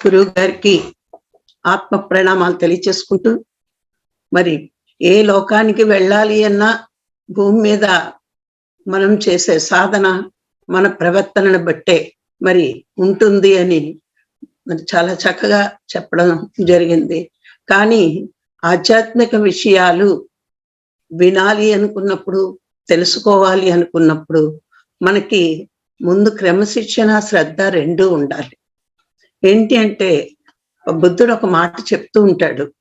గురువు గారికి ఆత్మ ప్రణామాలు తెలియచేసుకుంటూ మరి ఏ లోకానికి వెళ్ళాలి అన్నా భూమి మీద మనం చేసే సాధన మన ప్రవర్తనను బట్టే మరి ఉంటుంది అని మరి చాలా చక్కగా చెప్పడం జరిగింది. కానీ ఆధ్యాత్మిక విషయాలు వినాలి అనుకున్నప్పుడు తెలుసుకోవాలి అనుకున్నప్పుడు మనకి ముందు క్రమశిక్షణ శ్రద్ధ రెండూ ఉండాలి. ఏంటి అంటే బుద్ధుడు ఒక మాట చెప్తూ ఉంటాడు.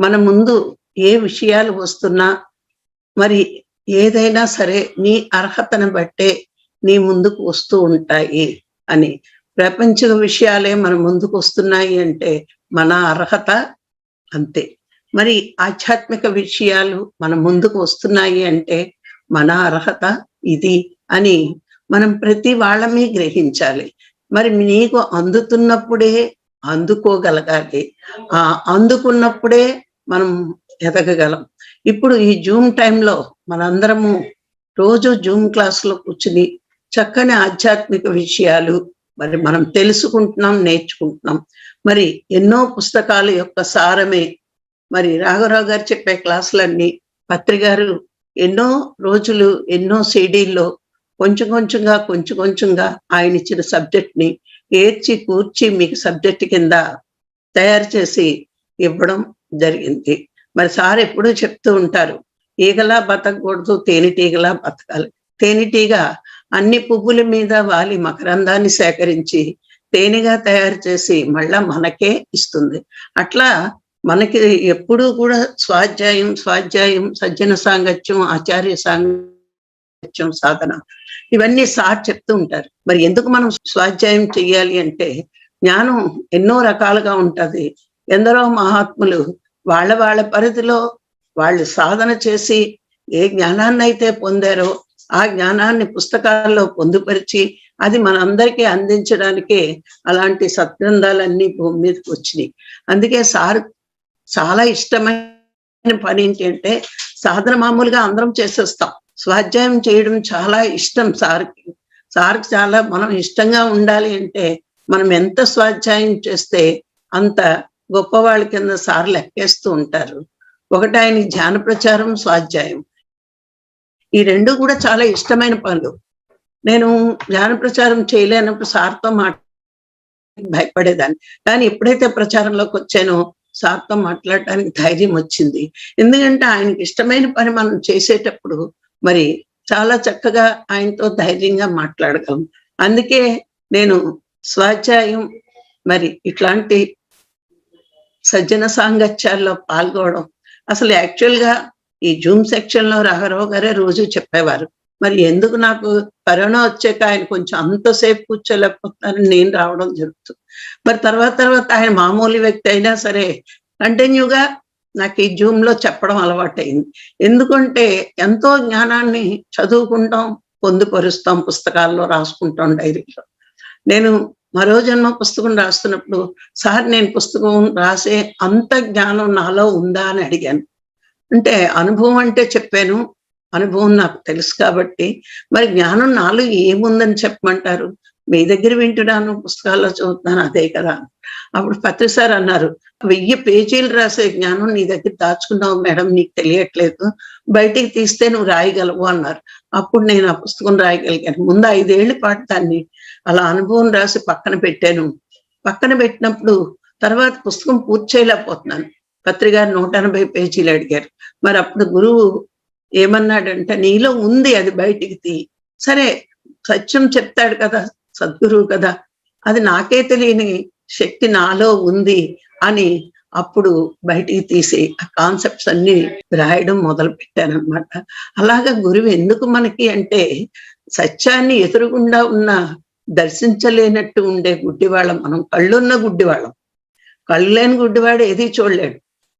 మన ముందు ఏ విషయాలు వస్తున్నా మరి ఏదైనా సరే నీ అర్హతను బట్టే నీ ముందుకు వస్తూ ఉంటాయి అని. ప్రపంచ విషయాలే మన ముందుకు వస్తున్నాయి అంటే మన అర్హత అంతే. మరి ఆధ్యాత్మిక విషయాలు మన ముందుకు వస్తున్నాయి అంటే మన అర్హత ఇది అని మనం ప్రతి వాళ్ళమే గ్రహించాలి. మరి నీకు అందుతున్నప్పుడే అందుకోగలగాలి. ఆ అందుకున్నప్పుడే మనం ఎదగగలం. ఇప్పుడు ఈ జూమ్ టైంలో మనందరము రోజు జూమ్ క్లాస్లో కూర్చుని చక్కని ఆధ్యాత్మిక విషయాలు మరి మనం తెలుసుకుంటున్నాం నేర్చుకుంటున్నాం. మరి ఎన్నో పుస్తకాల యొక్క సారమే. మరి రాఘవరావు గారు చెప్పే క్లాసులన్నీ పత్రికారు ఎన్నో రోజులు ఎన్నో సిడీల్లో కొంచెం కొంచెంగా కొంచెం కొంచెంగా ఆయన ఇచ్చిన సబ్జెక్ట్ని ఏర్చి కూర్చి మీకు సబ్జెక్ట్ కింద తయారు చేసి ఇవ్వడం జరిగింది. మరి సార్ ఎప్పుడూ చెప్తూ ఉంటారు ఈగలా బతకూడదు తేనెటీగలా బతకాలి. తేనెటీగ అన్ని పువ్వుల మీద వాలి మకరందాన్ని సేకరించి తేనెగా తయారు చేసి మళ్ళా మనకే ఇస్తుంది. అట్లా మనకి ఎప్పుడూ కూడా స్వాధ్యాయం స్వాధ్యాయం సజ్జన సాంగత్యం ఆచార్య సాంగత్యం సాధన ఇవన్నీ సార్ చెప్తూ ఉంటారు. మరి ఎందుకు మనం స్వాధ్యాయం చెయ్యాలి అంటే జ్ఞానం ఎన్నో రకాలుగా ఉంటది. ఎందరో మహాత్ములు వాళ్ళ వాళ్ళ పరిధిలో వాళ్ళు సాధన చేసి ఏ జ్ఞానాన్ని అయితే పొందారో ఆ జ్ఞానాన్ని పుస్తకాల్లో పొందుపరిచి అది మనందరికీ అందించడానికే అలాంటి సద్గ్రంథాలన్నీ భూమి మీదకి వచ్చినాయి. అందుకే సార్ చాలా ఇష్టమైన పని ఏంటంటే అంటే సాధన మామూలుగా అందరం చేసేస్తాం. స్వాధ్యాయం చేయడం చాలా ఇష్టం సార్కి సార్కి చాలా మనం ఇష్టంగా ఉండాలి అంటే మనం ఎంత స్వాధ్యాయం చేస్తే అంత గొప్పవాళ్ళ కింద సార్ లెక్కేస్తూ ఉంటారు. ఒకటి ఆయన ధ్యాన ప్రచారం స్వాధ్యాయం. ఈ రెండు కూడా చాలా ఇష్టమైన పనులు. నేను ధ్యాన ప్రచారం చేయలేనప్పుడు సార్తో మాట భయపడేదాన్ని. కానీ ఎప్పుడైతే ప్రచారంలోకి వచ్చానో సార్తో మాట్లాడటానికి ధైర్యం వచ్చింది. ఎందుకంటే ఆయనకి ఇష్టమైన పని మనం చేసేటప్పుడు మరి చాలా చక్కగా ఆయనతో ధైర్యంగా మాట్లాడగలం. అందుకే నేను స్వాధ్యాయం మరి ఇట్లాంటి సజ్జన సాంగత్యాల్లో పాల్గొనడం. అసలు యాక్చువల్గా ఈ జూమ్ సెక్షన్లో రాఘరావు గారే రోజు చెప్పేవారు. మరి ఎందుకు నాకు కరోనా వచ్చాక ఆయన కొంచెం అంతసేపు కూర్చోలేకపోతున్నారని నేను రావడం జరుగుతుంది మరి తర్వాత తర్వాత ఆయన మామూలు వ్యక్తి అయినా సరే కంటిన్యూగా నాకు ఈ జూమ్లో చెప్పడం అలవాటైంది. ఎందుకంటే ఎంతో జ్ఞానాన్ని చదువుకుంటాం పొందుపరుస్తాం పుస్తకాల్లో రాసుకుంటాం డైరీలో. నేను మరో జన్మ పుస్తకం రాస్తున్నప్పుడు సార్ నేను పుస్తకం రాసే అంత జ్ఞానం నాలో ఉందా? అని అడిగాను. అంటే అనుభవం అంటే చెప్పాను. అనుభవం నాకు తెలుసు కాబట్టి. మరి జ్ఞానం నాలో ఏముందని చెప్పమంటారు? మీ దగ్గర వింటున్నాను పుస్తకాల్లో చదువుతున్నాను అదే కదా. అప్పుడు పత్రి సార్ అన్నారు వెయ్యి పేజీలు రాసే జ్ఞానం నీ దగ్గర దాచుకున్నావు మేడం నీకు తెలియట్లేదు. బయటికి తీస్తే నువ్వు రాయగలవు అన్నారు. అప్పుడు నేను ఆ పుస్తకం రాయగలిగాను. ముందు ఐదేళ్ళ పాటు దాన్ని అలా అనుభవం రాసి పక్కన పెట్టాను. పక్కన పెట్టినప్పుడు తర్వాత పుస్తకం పూర్తి చేయలేకపోతున్నాను. పత్రిక నూట ఎనభై పేజీలు అడిగారు. మరి అప్పుడు గురువు ఏమన్నాడంటే నీలో ఉంది అది బయటికి తీ. సరే సత్యం చెప్తాడు కదా సద్గురువు కదా. అది నాకే తెలియని శక్తి నాలో ఉంది అని అప్పుడు బయటికి తీసి ఆ కాన్సెప్ట్స్ అన్ని రాయడం మొదలు పెట్టానమాట అలాగా గురువు ఎందుకు మనకి అంటే సత్యాన్ని ఎదురుగుండా ఉన్న దర్శించలేనట్టు ఉండే గుడ్డివాళ్ళం. మనం కళ్ళున్న గుడ్డివాళ్ళం. కళ్ళు లేని గుడ్డివాడు ఏది చూడలేడు.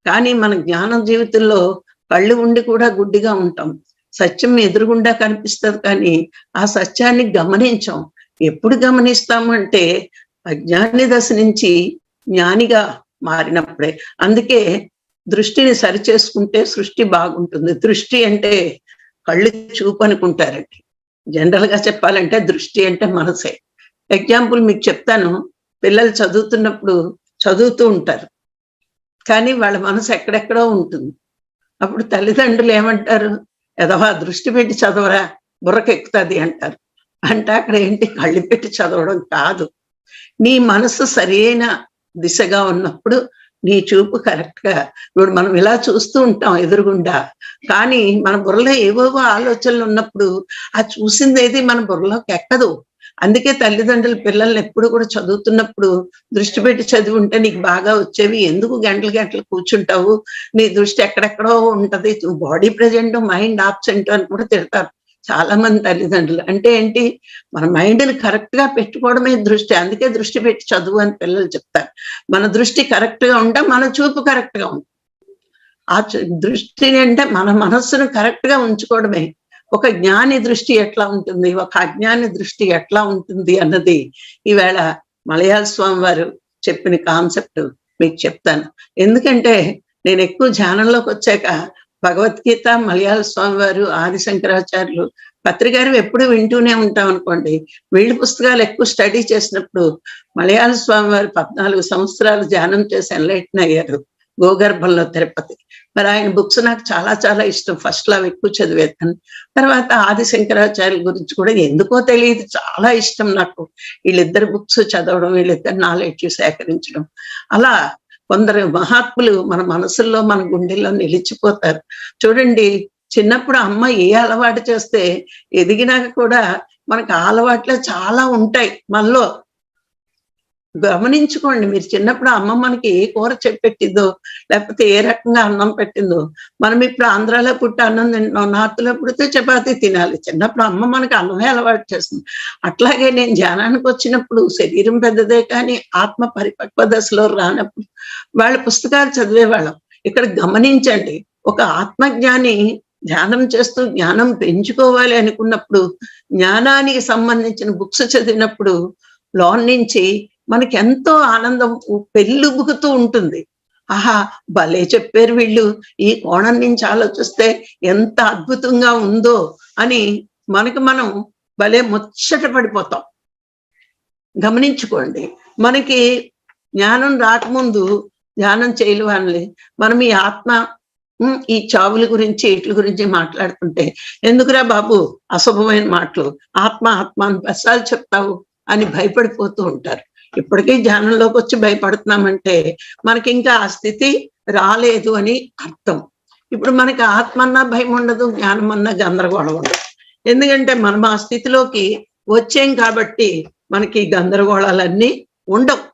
కానీ మన జ్ఞానం జీవితంలో కళ్ళు ఉండి కూడా గుడ్డిగా ఉంటాం. సత్యం ఎదురుగుండా కనిపిస్తుంది కానీ ఆ సత్యాన్ని గమనించాం. ఎప్పుడు గమనిస్తాము అంటే అజ్ఞాని దశ నుంచి జ్ఞానిగా మారినప్పుడే. అందుకే దృష్టిని సరిచేసుకుంటే సృష్టి బాగుంటుంది. దృష్టి అంటే కళ్ళు చూపు అనుకుంటారండి జనరల్గా చెప్పాలంటే దృష్టి అంటే మనసే. ఎగ్జాంపుల్ మీకు చెప్తాను. పిల్లలు చదువుతున్నప్పుడు చదువుతూ ఉంటారు. కానీ వాళ్ళ మనసు ఎక్కడెక్కడో ఉంటుంది. అప్పుడు తల్లిదండ్రులు ఏమంటారు? ఎదవా దృష్టి పెట్టి చదవరా బుర్రకెక్కుతుంది అంటారు. అంటే అక్కడ ఏంటి? కళ్ళు పెట్టి చదవడం కాదు. నీ మనసు సరైన దిశగా ఉన్నప్పుడు నీ చూపు కరెక్ట్గా ఇప్పుడు మనం ఇలా చూస్తూ ఉంటాం ఎదురుగుండా. కానీ మన బుర్రలో ఏవేవో ఆలోచనలు ఉన్నప్పుడు ఆ చూసింది ఏది మన బుర్రలోకి ఎక్కదు. అందుకే తల్లిదండ్రులు పిల్లల్ని ఎప్పుడు కూడా చదువుతున్నప్పుడు దృష్టి పెట్టి చదివి ఉంటే నీకు బాగా వచ్చేవి ఎందుకు గంటలు గంటలు కూర్చుంటావు? నీ దృష్టి ఎక్కడెక్కడో ఉంటది. బాడీ ప్రజెంట్ మైండ్ ఆబ్సెంట్ అని కూడా తిడతారు. చాలా మంది తల్లిదండ్రులు. అంటే ఏంటి? మన మైండ్ని కరెక్ట్గా పెట్టుకోవడమే దృష్టి. అందుకే దృష్టి పెట్టి చదువు అని పిల్లలు చెప్తారు. మన దృష్టి కరెక్ట్గా ఉంటే మన చూపు కరెక్ట్గా ఉంటుంది. ఆ దృష్టిని అంటే మన మనస్సును కరెక్ట్గా ఉంచుకోవడమే. ఒక జ్ఞాని దృష్టి ఎట్లా ఉంటుంది? ఒక అజ్ఞాని దృష్టి ఎట్లా ఉంటుంది అన్నది ఈవేళ మలయాళ స్వామి వారు చెప్పిన కాన్సెప్ట్ మీకు చెప్తాను. ఎందుకంటే నేను ఎక్కువ ధ్యానంలోకి వచ్చాక భగవద్గీత మలయాళ స్వామి వారు ఆది శంకరాచార్యులు పత్రికారు ఎప్పుడు వింటూనే ఉంటాం అనుకోండి. వీళ్ళ పుస్తకాలు ఎక్కువ స్టడీ చేసినప్పుడు మలయాళ స్వామి వారు పద్నాలుగు సంవత్సరాలు ధ్యానం చేసి ఎన్లైటన్ అయ్యారు గోగర్భంలో తిరుపతి. మరి ఆయన బుక్స్ నాకు చాలా చాలా ఇష్టం. ఫస్ట్లో ఎక్కువ చదివేదాన్ని. తర్వాత ఆది శంకరాచార్యుల గురించి కూడా ఎందుకో తెలియదు. చాలా ఇష్టం నాకు. వీళ్ళిద్దరు బుక్స్ చదవడం వీళ్ళిద్దరు నాలెడ్జ్ సేకరించడం. అలా కొందరు మహాత్ములు మన మనసుల్లో మన గుండెల్లో నిలిచిపోతారు. చూడండి చిన్నప్పుడు అమ్మ ఏ అలవాటు చేస్తే ఎదిగినాక కూడా మనకు అలవాట్లే చాలా ఉంటాయి. మనలో గమనించుకోండి. మీరు చిన్నప్పుడు అమ్మ మనకి ఏ కూర చెప్పెట్టిందో లేకపోతే ఏ రకంగా అన్నం పెట్టిందో మనం ఇప్పుడు ఆంధ్రాలో పుట్టి అన్నం తింటున్నాం నార్త్లో పుడితే చపాతీ తినాలి. చిన్నప్పుడు అమ్మ మనకి అన్నమే అలవాటు చేస్తుంది అట్లాగే నేను ధ్యానానికి వచ్చినప్పుడు శరీరం పెద్దదే కానీ ఆత్మ పరిపక్వ దశలో రానప్పుడు వాళ్ళ పుస్తకాలు చదివేవాళ్ళం. ఇక్కడ గమనించండి ఒక ఆత్మజ్ఞాని ధ్యానం చేస్తూ జ్ఞానం పెంచుకోవాలి అనుకున్నప్పుడు జ్ఞానానికి సంబంధించిన బుక్స్ చదివినప్పుడు లోన్ నుంచి మనకి ఎంతో ఆనందం పెళ్ళుబుకుతూ ఉంటుంది. ఆహా భలే చెప్పారు వీళ్ళు. ఈ కోణం నుంచి ఆలోచిస్తే ఎంత అద్భుతంగా ఉందో అని మనకి మనం భలే ముచ్చట పడిపోతాం. గమనించుకోండి మనకి జ్ఞానం రాకముందు ధ్యానం చేయలేవాళ్ళని మనం ఈ ఆత్మ ఈ చావుల గురించి ఇట్ల గురించి మాట్లాడుతుంటే ఎందుకురా బాబు అశుభమైన మాటలు? ఆత్మ ఆత్మ అని బస్సాలు చెప్తావు అని భయపడిపోతూ ఉంటారు. ఇప్పటికీ ధ్యానంలోకి వచ్చి భయపడుతున్నామంటే మనకి ఇంకా ఆ స్థితి రాలేదు అని అర్థం. ఇప్పుడు మనకి ఆత్మన్నా భయం ఉండదు జ్ఞానం అన్నా గందరగోళం ఉండదు. ఎందుకంటే మనం ఆ స్థితిలోకి వచ్చాం కాబట్టి మనకి గందరగోళాలన్నీ ఉండవు.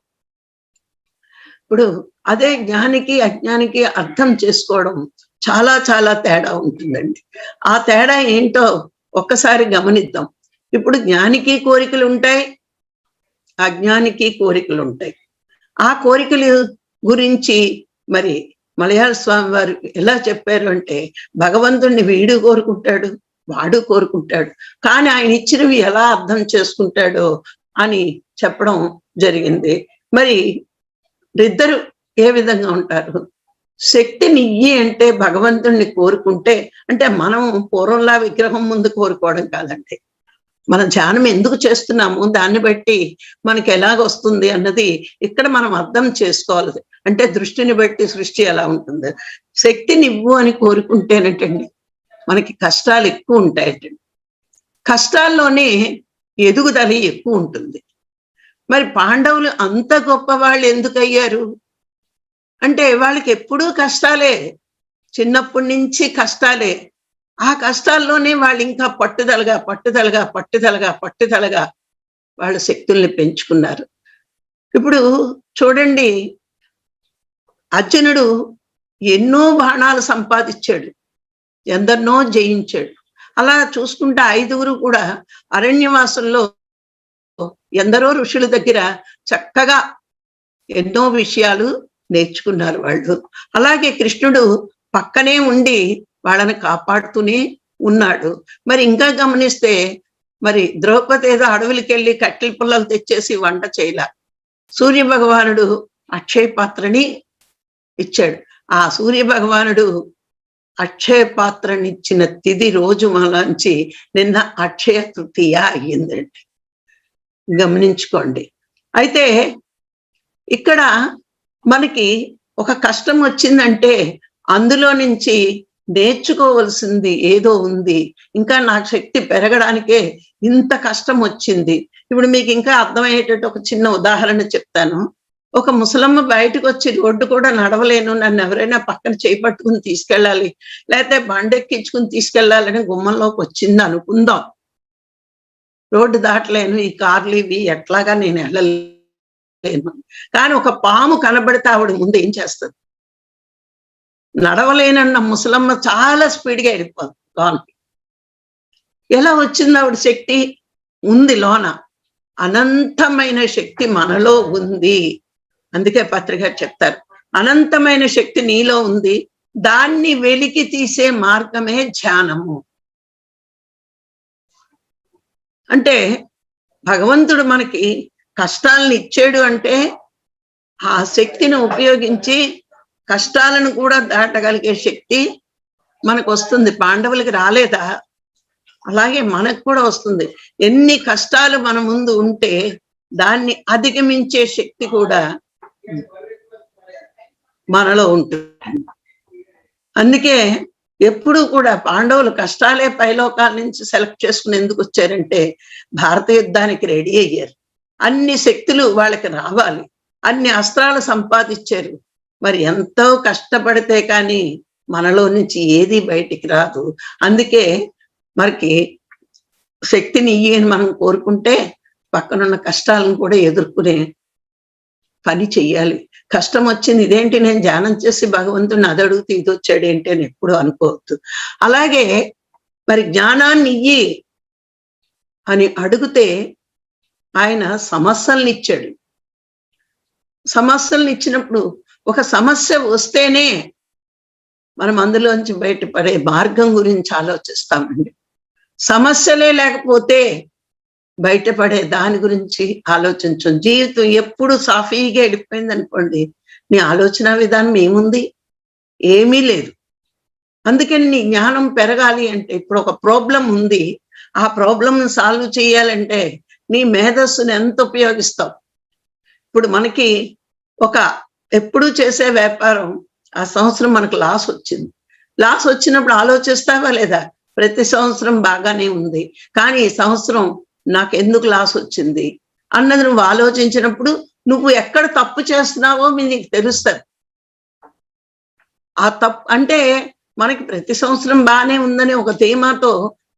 ఇప్పుడు అదే జ్ఞానికి అజ్ఞానికి అర్థం చేసుకోవడం చాలా చాలా తేడా ఉంటుందండి. ఆ తేడా ఏంటో ఒక్కసారి గమనిద్దాం. ఇప్పుడు జ్ఞానికి కోరికలు ఉంటాయి అజ్ఞానికి కోరికలు ఉంటాయి ఆ కోరికలు గురించి మరి మలయాళ స్వామి వారు ఎలా చెప్పారు అంటే భగవంతుణ్ణి వీడు కోరుకుంటాడు వాడు కోరుకుంటాడు. కానీ ఆయన ఇచ్చినవి ఎలా అర్థం చేసుకుంటాడో అని చెప్పడం జరిగింది. మరి ఇద్దరు ఏ విధంగా ఉంటారు? శక్తిని ఇయ్యి అంటే భగవంతుణ్ణి కోరుకుంటే అంటే మనం పూర్వంలా విగ్రహం ముందు కోరుకోవడం కాదండి. మనం ధ్యానం ఎందుకు చేస్తున్నాము? దాన్ని బట్టి మనకి ఎలాగొస్తుంది అన్నది ఇక్కడ మనం అర్థం చేసుకోవాలి. అంటే దృష్టిని బట్టి సృష్టి ఎలా ఉంటుంది? శక్తినివ్వు అని కోరుకుంటేనటండి. మనకి కష్టాలు ఎక్కువ ఉంటాయటండి. కష్టాల్లోనే ఎదుగుదల ఎక్కువ ఉంటుంది. మరి పాండవులు అంత గొప్ప వాళ్ళు ఎందుకు అయ్యారు అంటే వాళ్ళకి ఎప్పుడూ కష్టాలే. చిన్నప్పటి నుంచి కష్టాలే. ఆ కష్టాల్లోనే వాళ్ళు ఇంకా పట్టుదలగా పట్టుదలగా పట్టుదలగా పట్టుదలగా వాళ్ళ శక్తుల్ని పెంచుకున్నారు. ఇప్పుడు చూడండి అర్జునుడు ఎన్నో బాణాలు సంపాదించాడు ఎందరినో జయించాడు. అలా చూసుకుంటే ఐదుగురు కూడా అరణ్యవాసంలో ఎందరో ఋషుల దగ్గర చక్కగా ఎన్నో విషయాలు నేర్చుకున్నారు వాళ్ళు. అలాగే కృష్ణుడు పక్కనే ఉండి వాళ్ళని కాపాడుతూనే ఉన్నాడు. మరి ఇంకా గమనిస్తే మరి ద్రౌపది ఏదో అడవులకి వెళ్ళి కట్టెల పుల్లలు తెచ్చేసి వంట చేయల. సూర్య భగవానుడు అక్షయ పాత్రని ఇచ్చాడు. ఆ సూర్య భగవానుడు అక్షయ పాత్రనిచ్చిన తిది రోజు మలాంచి నిన్న అక్షయ తృతీయ అయ్యిందండి. గమనించుకోండి. అయితే ఇక్కడ మనకి ఒక కష్టం వచ్చిందంటే అందులో నుంచి నేర్చుకోవలసింది ఏదో ఉంది. ఇంకా నా శక్తి పెరగడానికే ఇంత కష్టం వచ్చింది. ఇప్పుడు మీకు ఇంకా అర్థమయ్యేటట్టు ఒక చిన్న ఉదాహరణ చెప్తాను. ఒక ముసలమ్మ బయటకు వచ్చి రోడ్డు కూడా నడవలేను. నన్ను ఎవరైనా పక్కన చేపట్టుకుని తీసుకెళ్ళాలి. లేకపోతే బండెక్కించుకుని తీసుకెళ్ళాలని గుమ్మంలోకి వచ్చింది అనుకుందాం. రోడ్డు దాటలేను. ఈ కార్లు ఇవి ఎట్లాగా నేను వెళ్ళలేను. కానీ ఒక పాము కనబడితే ఆవిడ ముందు ఏం చేస్తుంది? నడవలేనన్న ముసలమ్మ చాలా స్పీడ్గా వెళ్ళిపోదు లోనకి ఎలా వచ్చింది ఆవిడ శక్తి? ఉంది లోన. అనంతమైన శక్తి మనలో ఉంది. అందుకే పత్రిక చెప్తారు. అనంతమైన శక్తి నీలో ఉంది. దాన్ని వెలికి తీసే మార్గమే ధ్యానము. అంటే భగవంతుడు మనకి కష్టాలను ఇచ్చాడు అంటే ఆ శక్తిని ఉపయోగించి కష్టాలను కూడా దాటగలిగే శక్తి మనకు వస్తుంది పాండవులకి రాలేదా? అలాగే మనకు కూడా వస్తుంది. ఎన్ని కష్టాలు మన ముందు ఉంటే దాన్ని అధిగమించే శక్తి కూడా మనలో ఉంటుంది. అందుకే ఎప్పుడు కూడా పాండవులు కష్టాలే పైలోకాల నుంచి సెలెక్ట్ చేసుకుని ఎందుకు వచ్చారంటే భారత యుద్ధానికి రెడీ అయ్యారు. అన్ని శక్తులు వాళ్ళకి రావాలి. అన్ని అస్త్రాలు సంపాదించారు. మరి ఎంతో కష్టపడితే కానీ మనలో నుంచి ఏది బయటికి రాదు. అందుకే మనకి శక్తిని ఇయ్యని మనం కోరుకుంటే పక్కనున్న కష్టాలను కూడా ఎదుర్కొనే పని చెయ్యాలి. కష్టం వచ్చింది ఇదేంటి? నేను ధ్యానం చేసి భగవంతుని అదడుగుతూ ఇది వచ్చాడు ఏంటి అని ఎప్పుడు అనుకోవద్దు. అలాగే మరి జ్ఞానాన్ని ఇయ్యి అని అడిగితే ఆయన సమస్యల్ని ఇచ్చాడు. సమస్యల్ని ఇచ్చినప్పుడు ఒక సమస్య వస్తేనే మనం అందులోంచి బయటపడే మార్గం గురించి ఆలోచిస్తామండి. సమస్యలే లేకపోతే బయటపడే దాని గురించి ఆలోచించం. జీవితం ఎప్పుడు సాఫీగా వెళ్ళిపోయింది అనుకోండి నీ ఆలోచన విధానం ఏముంది? ఏమీ లేదు. అందుకని నీ జ్ఞానం పెరగాలి అంటే ఇప్పుడు ఒక ప్రాబ్లం ఉంది. ఆ ప్రాబ్లం సాల్వ్ చేయాలంటే నీ మేధస్సుని ఎంత ఉపయోగిస్తావు? ఇప్పుడు మనకి ఒక ఎప్పుడు చేసే వ్యాపారం ఆ సంవత్సరం మనకు లాస్ వచ్చింది. లాస్ వచ్చినప్పుడు ఆలోచిస్తావా లేదా? ప్రతి సంవత్సరం బాగానే ఉంది. కానీ ఈ సంవత్సరం నాకు ఎందుకు లాస్ వచ్చింది? అన్నది నువ్వు ఆలోచించినప్పుడు నువ్వు ఎక్కడ తప్పు చేస్తున్నావో నీకు తెలుస్తుంది. ఆ తప్పు అంటే మనకి ప్రతి సంవత్సరం బాగానే ఉందని ఒక ధీమాతో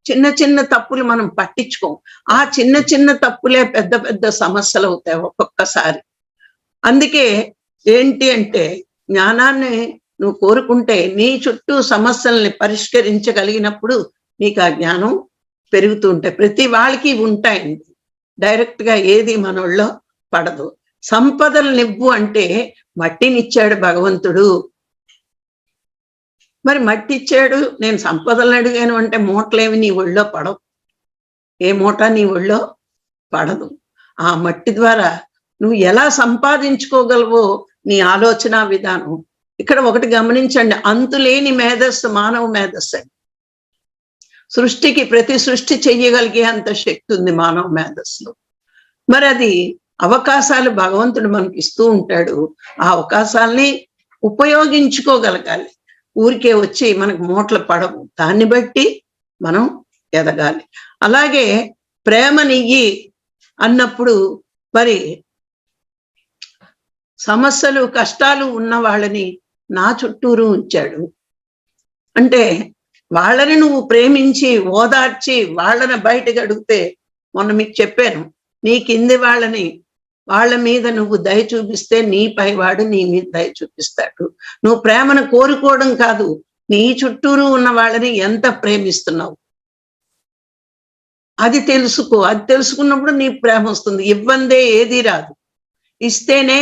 చిన్న చిన్న తప్పులు మనం పట్టించుకోం. ఆ చిన్న చిన్న తప్పులే పెద్ద పెద్ద సమస్యలు అవుతాయి ఒక్కొక్కసారి. అందుకే ఏంటి అంటే జ్ఞానాన్ని నువ్వు కోరుకుంటే నీ చుట్టూ సమస్యల్ని పరిష్కరించగలిగినప్పుడు నీకు ఆ జ్ఞానం పెరుగుతూ ఉంటాయి. ప్రతి వాళ్ళకి ఉంటాయండి. డైరెక్ట్గా ఏది మనోళ్ళలో పడదు. సంపదలు నివ్వు అంటే మట్టినిచ్చాడు భగవంతుడు. మరి మట్టి ఇచ్చాడు నేను సంపదలు అడిగాను అంటే మూటలేవి నీ ఒళ్ళో పడవు. ఏ మూట నీ ఒళ్ళో పడదు. ఆ మట్టి ద్వారా నువ్వు ఎలా సంపాదించుకోగలవో నీ ఆలోచన విధానం. ఇక్కడ ఒకటి గమనించండి అంతులేని మేధస్సు మానవ మేధస్సు అండి సృష్టికి ప్రతి సృష్టి చెయ్యగలిగే అంత శక్తి ఉంది మానవ మేధస్సులో. మరి అది అవకాశాలు భగవంతుడు మనకి ఇస్తూ ఉంటాడు ఆ అవకాశాల్ని ఉపయోగించుకోగలగాలి. ఊరికే వచ్చి మనకు మూటలు పడవు దాన్ని బట్టి మనం ఎదగాలి. అలాగే ప్రేమ నెయ్యి అన్నప్పుడు మరి సమస్యలు కష్టాలు ఉన్న వాళ్ళని నా చుట్టూరు ఉంచాడు. అంటే వాళ్ళని నువ్వు ప్రేమించి ఓదార్చి వాళ్ళని బయటకు అడిగితే మొన్న మీకు చెప్పాను నీ కింది వాళ్ళని వాళ్ళ మీద నువ్వు దయ చూపిస్తే నీ పైవాడు నీ మీద దయ చూపిస్తాడు. నువ్వు ప్రేమను కోరుకోవడం కాదు నీ చుట్టూరు ఉన్న వాళ్ళని ఎంత ప్రేమిస్తున్నావు? అది తెలుసుకో అది తెలుసుకున్నప్పుడు నీ ప్రేమ వస్తుంది. ఇవ్వందే ఏది రాదు. ఇస్తేనే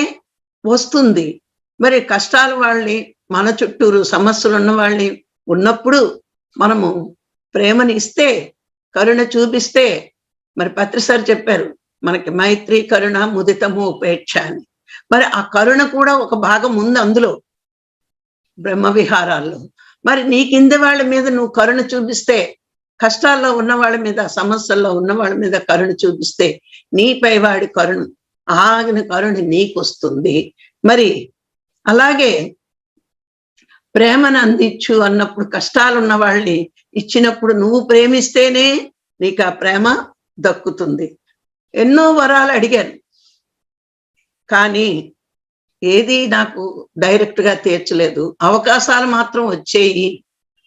వస్తుంది. మరి కష్టాలు వాళ్ళని మన చుట్టూరు సమస్యలు ఉన్న వాళ్ళని ఉన్నప్పుడు మనము ప్రేమని ఇస్తే కరుణ చూపిస్తే మరి పత్రిసారి చెప్పారు మనకి మైత్రి కరుణ ముదితము ఉపేక్ష అని. మరి ఆ కరుణ కూడా ఒక భాగం ఉంది అందులో బ్రహ్మ విహారాల్లో. మరి నీ కింద వాళ్ళ మీద నువ్వు కరుణ చూపిస్తే కష్టాల్లో ఉన్న వాళ్ళ మీద సమస్యల్లో ఉన్న వాళ్ళ మీద కరుణ చూపిస్తే నీపై వాడి కరుణ ఆగిన కరుణ నీకు వస్తుంది మరి అలాగే ప్రేమను అందించు అన్నప్పుడు కష్టాలు ఉన్న వాళ్ళని ఇచ్చినప్పుడు నువ్వు ప్రేమిస్తేనే నీకు ఆ ప్రేమ దక్కుతుంది. ఎన్నో వరాలు అడిగాను. కానీ ఏది నాకు డైరెక్ట్గా తీర్చలేదు. అవకాశాలు మాత్రం వచ్చేయి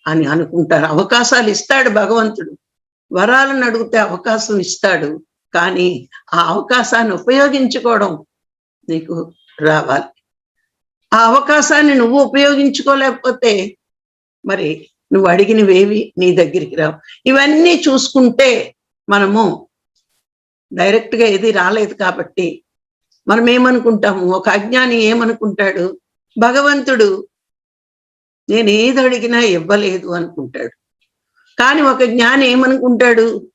అని అనుకుంటారు. అవకాశాలు ఇస్తాడు భగవంతుడు. వరాలను అడిగితే అవకాశం ఇస్తాడు. కానీ ఆ అవకాశాన్ని ఉపయోగించుకోవడం నీకు రావాలి. ఆ అవకాశాన్ని నువ్వు ఉపయోగించుకోలేకపోతే మరి నువ్వు అడిగినవేవి నీ దగ్గరికి రావు. ఇవన్నీ చూసుకుంటే మనము డైరెక్ట్గా ఏది రాలేదు కాబట్టి మనం ఏమనుకుంటాము? ఒక అజ్ఞాని ఏమనుకుంటాడు? భగవంతుడు నేను ఏది అడిగినా ఇవ్వలేదు అనుకుంటాడు. కానీ ఒక జ్ఞాని ఏమనుకుంటాడు?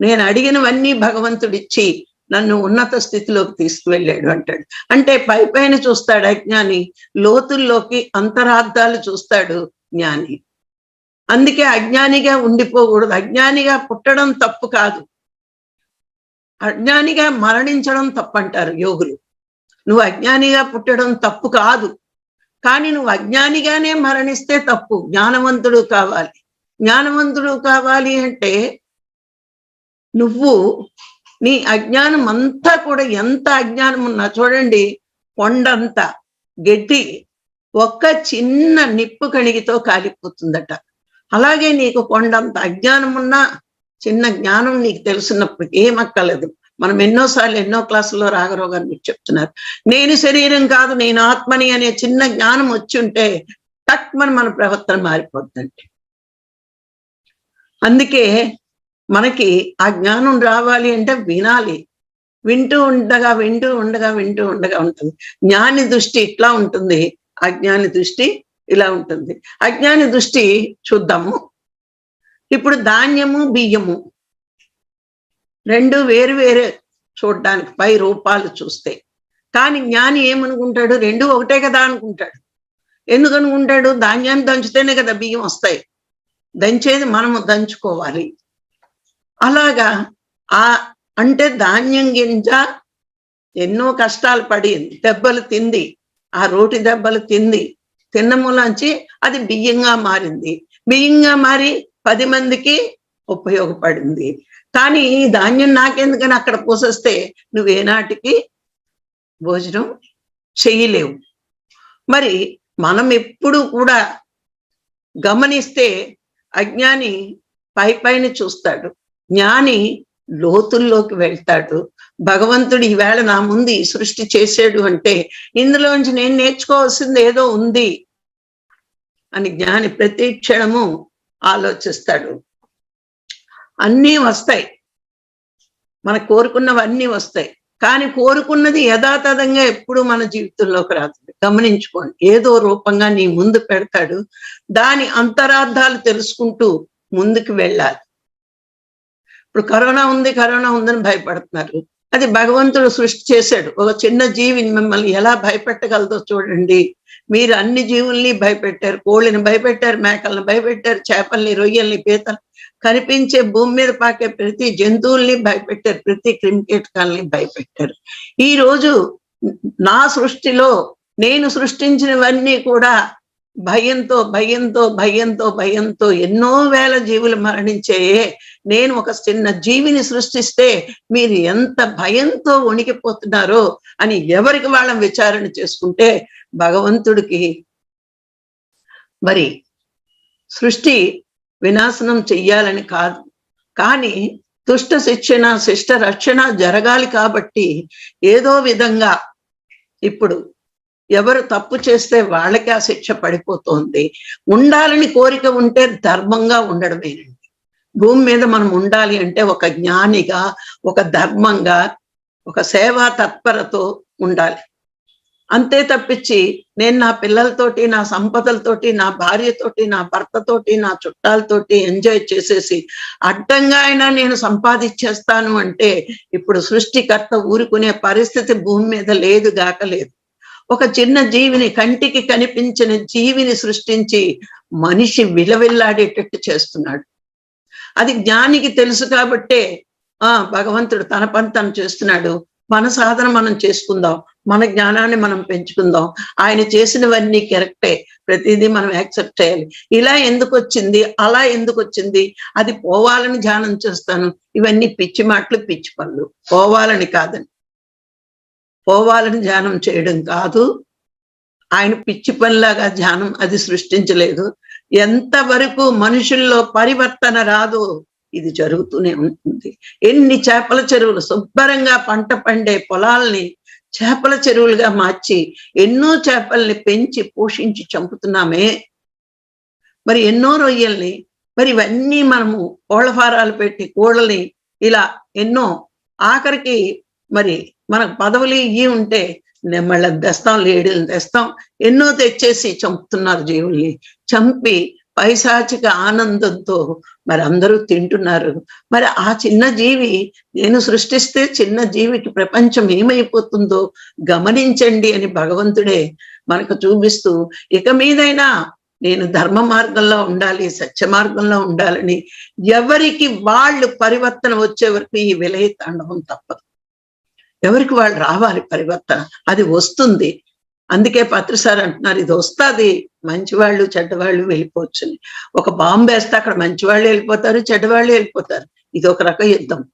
నేను అడిగినవన్నీ భగవంతుడిచ్చి నన్ను ఉన్నత స్థితిలోకి తీసుకువెళ్ళాడు అంటాడు. అంటే పై పైన చూస్తాడు అజ్ఞాని లోతుల్లోకి అంతరార్థాలు చూస్తాడు జ్ఞాని. అందుకే అజ్ఞానిగా ఉండిపోకూడదు. అజ్ఞానిగా పుట్టడం తప్పు కాదు. అజ్ఞానిగా మరణించడం తప్పంటారు యోగులు. నువ్వు అజ్ఞానిగా పుట్టడం తప్పు కాదు. కానీ నువ్వు అజ్ఞానిగానే మరణిస్తే తప్పు. జ్ఞానవంతుడు కావాలి. జ్ఞానవంతుడు కావాలి అంటే నువ్వు నీ అజ్ఞానం అంతా కూడా ఎంత అజ్ఞానం ఉన్నా చూడండి కొండంత గడ్డి ఒక్క చిన్న నిప్పు కణిగితో కాలిపోతుందట. అలాగే నీకు కొండంత అజ్ఞానం ఉన్నా చిన్న జ్ఞానం నీకు తెలిసినప్పుడు ఏమక్కలేదు మనం ఎన్నోసార్లు ఎన్నో క్లాసుల్లో రాఘరావు గారు మీకు చెప్తున్నారు. నేను శరీరం కాదు నేను ఆత్మని అనే చిన్న జ్ఞానం వచ్చి ఉంటే తక్కువ మన ప్రవర్తన మారిపోద్దండి. అందుకే మనకి ఆ జ్ఞానం రావాలి అంటే వినాలి. వింటూ ఉండగా వింటూ ఉండగా వింటూ ఉండగా ఉంటుంది. జ్ఞాని దృష్టి ఇట్లా ఉంటుంది. అజ్ఞాని దృష్టి ఇలా ఉంటుంది. అజ్ఞాని దృష్టి చూద్దాము. ఇప్పుడు ధాన్యము బియ్యము రెండు వేరు వేరే చూడడానికి పై రూపాలు చూస్తే. కానీ జ్ఞాని ఏమనుకుంటాడు? రెండు ఒకటే కదా అనుకుంటాడు. ఎందుకు అనుకుంటాడు? ధాన్యాన్ని దంచితేనే కదా బియ్యం వస్తాయి. దంచేది మనము దంచుకోవాలి. అలాగా ఆ అంటే ధాన్యం గింజ ఎన్నో కష్టాలు పడి దెబ్బలు తింది. ఆ రోటి దెబ్బలు తింది. తిన్నములాంచి అది బియ్యంగా మారింది. బియ్యంగా మారి పది మందికి ఉపయోగపడింది. కానీ ఈ ధాన్యం నాకెందుకని అక్కడ పోసేస్తే నువ్వేనాటికి భోజనం చెయ్యలేవు. మరి మనం ఎప్పుడు కూడా గమనిస్తే అజ్ఞాని పై పైన చూస్తాడు. జ్ఞాని లోతుల్లోకి వెళ్తాడు. భగవంతుడు ఈవేళ నా ముందు ఈ సృష్టి చేశాడు అంటే ఇందులోంచి నేను నేర్చుకోవాల్సింది ఏదో ఉంది అని జ్ఞాని ప్రతి క్షణము ఆలోచిస్తాడు. అన్నీ వస్తాయి. మన కోరుకున్నవన్నీ వస్తాయి. కానీ కోరుకున్నది యథాతథంగా ఎప్పుడు మన జీవితంలోకి రాదు. గమనించుకోండి. ఏదో రూపంగా నీ ముందు పెడతాడు. దాని అంతరార్థాలు తెలుసుకుంటూ ముందుకు వెళ్ళాలి. ఇప్పుడు కరోనా ఉంది కరోనా ఉందని భయపడుతున్నారు. అది భగవంతుడు సృష్టి చేశాడు. ఒక చిన్న జీవిని మిమ్మల్ని ఎలా భయపెట్టగలదో చూడండి. మీరు అన్ని జీవుల్ని భయపెట్టారు కోళ్ళని భయపెట్టారు మేకల్ని భయపెట్టారు చేపల్ని రొయ్యల్ని పీతలు కనిపించే భూమి మీద పాకే ప్రతి జంతువుల్ని భయపెట్టారు ప్రతి క్రిమికీటకాలని భయపెట్టారు. ఈ రోజు నా సృష్టిలో నేను సృష్టించినవన్నీ కూడా భయంతో భయంతో భయంతో భయంతో ఎన్నో వేల జీవులు మరణించాయే నేను ఒక చిన్న జీవిని సృష్టిస్తే మీరు ఎంత భయంతో వణికిపోతున్నారో అని ఎవరికి వాళ్ళం విచారణ చేసుకుంటే భగవంతుడికి మరి సృష్టి వినాశనం చెయ్యాలని కాదు. కానీ దుష్ట శిక్షణ శిష్ట రక్షణ జరగాలి కాబట్టి ఏదో విధంగా ఇప్పుడు ఎవరు తప్పు చేస్తే వాళ్ళకి ఆ శిక్ష పడిపోతోంది. ఉండాలని కోరిక ఉంటే ధర్మంగా ఉండడమేనండి. భూమి మీద మనం ఉండాలి అంటే ఒక జ్ఞానిగా ఒక ధర్మంగా ఒక సేవా తత్పరతో ఉండాలి. అంతే తప్పించి నేను నా పిల్లలతోటి నా సంపదలతోటి నా భార్యతోటి నా భర్తతోటి నా చుట్టాలతోటి ఎంజాయ్ చేసేసి అడ్డంగా అయినా నేను సంపాదించేస్తాను అంటే ఇప్పుడు సృష్టికర్త ఊరుకునే పరిస్థితి భూమి మీద లేదు గాక లేదు. ఒక చిన్న జీవిని కంటికి కనిపించిన జీవిని సృష్టించి మనిషి విలవిల్లాడేటట్టు చేస్తున్నాడు. అది జ్ఞానికి తెలుసు కాబట్టే ఆ భగవంతుడు తన పని తను చేస్తున్నాడు. మన సాధన మనం చేసుకుందాం. మన జ్ఞానాన్ని మనం పెంచుకుందాం. ఆయన చేసినవన్నీ కరెక్టే. ప్రతిదీ మనం యాక్సెప్ట్ చేయాలి. ఇలా ఎందుకు వచ్చింది? అలా ఎందుకు వచ్చింది? అది పోవాలని ధ్యానం చేస్తాను. ఇవన్నీ పిచ్చి మాటలు పిచ్చి పనులు. పోవాలని కాదని పోవాలని ధ్యానం చేయడం కాదు. ఆయన పిచ్చి పనిలాగా ధ్యానం అది సృష్టించలేదు. ఎంతవరకు మనుషుల్లో పరివర్తన రాదు ఇది జరుగుతూనే ఉంటుంది. ఎన్ని చేపల చెరువులు శుభ్రంగా పంట పండే పొలాల్ని చేపల చెరువులుగా మార్చి ఎన్నో చేపల్ని పెంచి పోషించి చంపుతున్నామే. మరి ఎన్నో రొయ్యల్ని మరి ఇవన్నీ మనము కోళ్ళ ఫారాలు పెట్టి కోళ్ళని ఇలా ఎన్నో ఆఖరికి మరి మనకు పదవులు ఇవి ఉంటే నెమ్మళ్ళ తెస్తాం లేడీలు తెస్తాం. ఎన్నో తెచ్చేసి చంపుతున్నారు జీవుల్ని చంపి పైశాచిక ఆనందంతో మరి అందరూ తింటున్నారు. మరి ఆ చిన్న జీవి నేను సృష్టిస్తే చిన్న జీవికి ప్రపంచం ఏమైపోతుందో గమనించండి అని భగవంతుడే మనకు చూపిస్తూ ఇక మీదైనా నేను ధర్మ మార్గంలో ఉండాలి సత్య మార్గంలో ఉండాలని ఎవరికి వాళ్ళు పరివర్తన వచ్చే వరకు ఈ విలయ తాండవం తప్పదు. ఎవరికి వాళ్ళు రావాలి పరివర్తన? అది వస్తుంది. అందుకే పత్రిసార్ అంటున్నారు ఇది వస్తుంది. మంచివాళ్ళు చెడ్డవాళ్ళు వెళ్ళిపోవచ్చని. ఒక బాంబు వేస్తే అక్కడ మంచివాళ్ళు వెళ్ళిపోతారు చెడ్డవాళ్ళు వెళ్ళిపోతారు. ఇది ఒక రక యుద్ధం.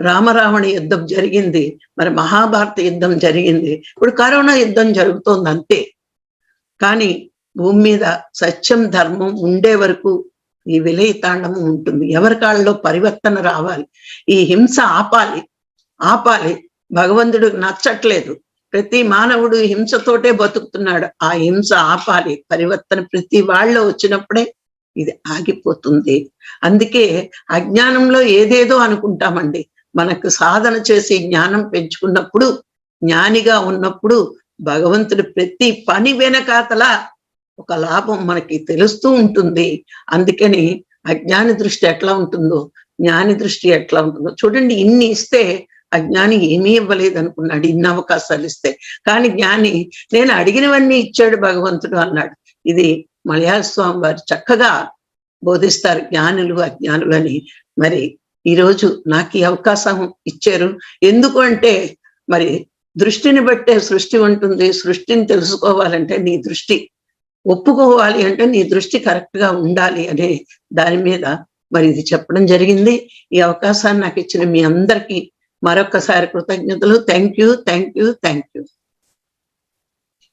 రామరావణ యుద్ధం జరిగింది. మరి మహాభారత యుద్ధం జరిగింది. ఇప్పుడు కరోనా యుద్ధం జరుగుతోంది అంతే. కానీ భూమి మీద సత్యం ధర్మం ఉండే వరకు ఈ విలయతాండము ఉంటుంది. ఎవరి కాళ్ళలో పరివర్తన రావాలి? ఈ హింస ఆపాలి. ఆపాలి. భగవంతుడు నచ్చట్లేదు. ప్రతి మానవుడు హింసతోటే బతుకుతున్నాడు. ఆ హింస ఆపాలి. పరివర్తన ప్రతి వాళ్ళ వచ్చినప్పుడే ఇది ఆగిపోతుంది. అందుకే అజ్ఞానంలో ఏదేదో అనుకుంటామండి. మనకు సాధన చేసి జ్ఞానం పెంచుకున్నప్పుడు జ్ఞానిగా ఉన్నప్పుడు భగవంతుడు ప్రతి పని వెనకాతల ఒక లాభం మనకి తెలుస్తూ ఉంటుంది. అందుకని అజ్ఞాని దృష్టి ఎట్లా ఉంటుందో జ్ఞాని దృష్టి ఎట్లా ఉంటుందో చూడండి. ఇన్ని ఇస్తే అజ్ఞాని ఏమీ ఇవ్వలేదు అనుకున్నాడు ఇన్ని అవకాశాలు ఇస్తే. కానీ జ్ఞాని నేను అడిగినవన్నీ ఇచ్చాడు భగవంతుడు అన్నాడు. ఇది మలయాళ స్వామి వారు చక్కగా బోధిస్తారు జ్ఞానులు అజ్ఞానులు అని. మరి ఈరోజు నాకు ఈ అవకాశం ఇచ్చారు. ఎందుకు అంటే మరి దృష్టిని బట్టే సృష్టి ఉంటుంది. సృష్టిని తెలుసుకోవాలంటే నీ దృష్టి. ఒప్పుకోవాలి అంటే నీ దృష్టి కరెక్ట్గా ఉండాలి అనే దాని మీద మరి ఇది చెప్పడం జరిగింది. ఈ అవకాశాన్ని నాకు ఇచ్చిన మీ అందరికీ మరొకసారి కృతజ్ఞతలు. Thank you thank you thank you